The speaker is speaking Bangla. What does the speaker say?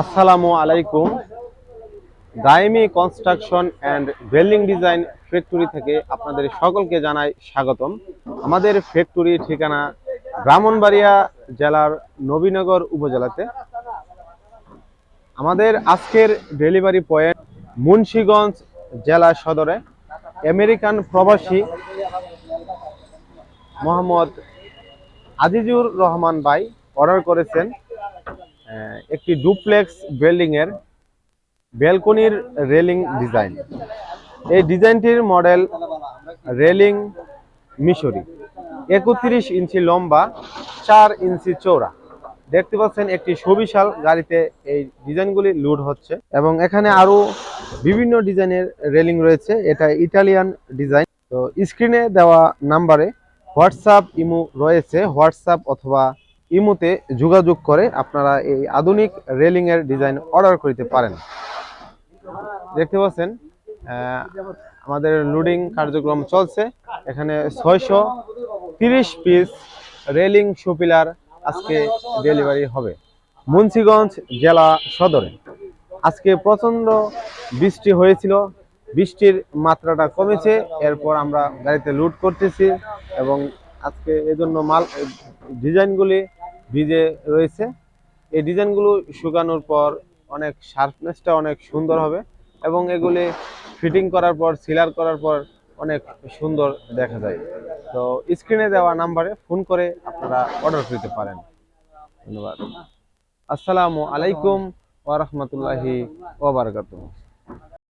আসসালামু আলাইকুম। Daimi construction and building design factory থেকে আপনাদের সকলকে জানাই স্বাগতম। আমাদের ফ্যাক্টরি ঠিকানা ব্রাহ্মণবাড়িয়া জেলার নবীনগর উপজেলাতে। আমাদের আজকের ডেলিভারি পয়েন্ট মুন্সীগঞ্জ জেলা সদরে আমেরিকান প্রবাসী মোহাম্মদ আজিজুর রহমান ভাই অর্ডার করেছেন। একটি ডুপ্লেক্স বিল্ডিং এর ব্যালকনির রেলিং ডিজাইন। এই ডিজাইনটির মডেল রেলিং মিশরি। একত্রিশ ইঞ্চি লম্বা, চার ইঞ্চি চৌড়া দেখতে পাচ্ছেন একটি সুবিশাল গাড়িতে এই ডিজাইনগুলি লোড হচ্ছে এবং এখানে আরও বিভিন্ন ডিজাইনের রেলিং রয়েছে। এটা ইটালিয়ান ডিজাইন। তো স্ক্রিনে দেওয়া নাম্বারে হোয়াটসঅ্যাপ ইমো রয়েছে। হোয়াটসঅ্যাপ অথবা ইমোতে যোগাযোগ করে আপনারা এই আধুনিক রেলিং এর ডিজাইন অর্ডার করতে পারেন। দেখতে পাচ্ছেন আমাদের লোডিং কার্যক্রম চলছে। এখানে ছয়শো তিরিশ পিস রেলিং সুপিলার আজকে ডেলিভারি হবে মুন্সিগঞ্জ জেলা সদরে। আজকে প্রচণ্ড বৃষ্টি হয়েছিল, বৃষ্টির মাত্রাটা কমেছে, এরপর আমরা গাড়িতে লুট করতেছি এবং আজকে এজন্য মাল, ডিজাইনগুলি ভিজে রয়েছে। এই ডিজাইনগুলো শুকানোর পর অনেক শার্পনেসটা অনেক সুন্দর হবে এবং এগুলি ফিটিং করার পর, সিলার করার পর অনেক সুন্দর দেখা যায়। তো স্ক্রিনে দেওয়া নাম্বারে ফোন করে আপনারা অর্ডার করতে পারেন। ধন্যবাদ। আসসালামু আলাইকুম ওয়া বারাকাতুহু।